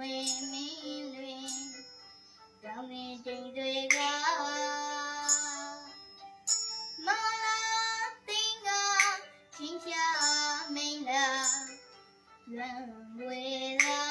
ခွေမင်းလွင်တောင်းနေတိမ်တွေကမလာတင်ကချင်းချမိန်လာလွန်ဝေလာ